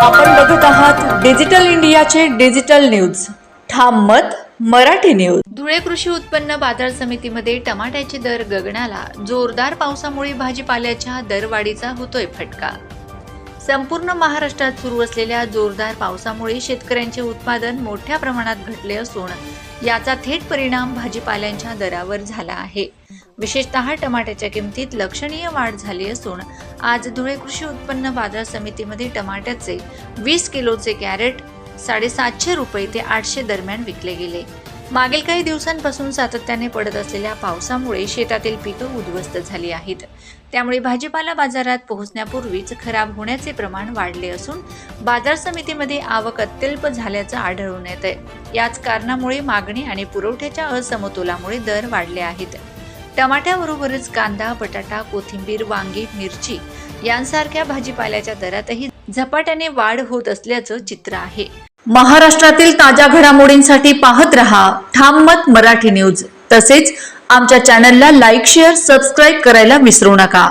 आपण बघूत आहात डिजिटल इंडियाचे डिजिटल न्यूज. ठाम मत मराठी न्यूज. धुळे कृषी उत्पन्न बाजार समितीमध्ये टमाट्याचे दर गगनाला. जोरदार पावसामुळे भाजीपाल्याच्या दरवाढीचा होतोय फटका. संपूर्ण महाराष्ट्रात सुरू असलेल्या जोरदार पावसामुळे शेतकऱ्यांचे उत्पादन मोठ्या प्रमाणात घटले असून याचा थेट परिणाम भाजीपाल्यांच्या दरावर झाला आहे. विशेषतः टमाट्याच्या किमतीत लक्षणीय वाढ झाली असून आज धुळे कृषी उत्पन्न बाजार समितीमध्ये टमाट्याचे वीस किलोचे कॅरेट साडेसातशे रुपये ते आठशे दरम्यान विकले गेले. मागील काही दिवसांपासून सातत्याने पडत असलेल्या पावसामुळे शेतातील पिकं उद्ध्वस्त झाली आहेत. त्यामुळे भाजीपाला बाजारात पोहोचण्यापूर्वीच खराब होण्याचे प्रमाण वाढले असून बाजार समितीमध्ये आवक अत्यल्प झाल्याचं आढळून येत आहे याच कारणामुळे मागणी आणि पुरवठ्याच्या असमतोलामुळे दर वाढले आहेत. टमाट्याबरोबरच कांदा बटाटा कोथिंबीर वांगी मिरची यांसारख्या भाजीपाल्याच्या दरातही झपाट्याने वाढ होत असल्याचं चित्र आहे. महाराष्ट्रातील ताज्या घडामोडींसाठी पाहत रहा ठाम मत मराठी न्यूज. तसेच आमच्या चॅनलला लाईक शेअर सबस्क्राईब करायला विसरू नका.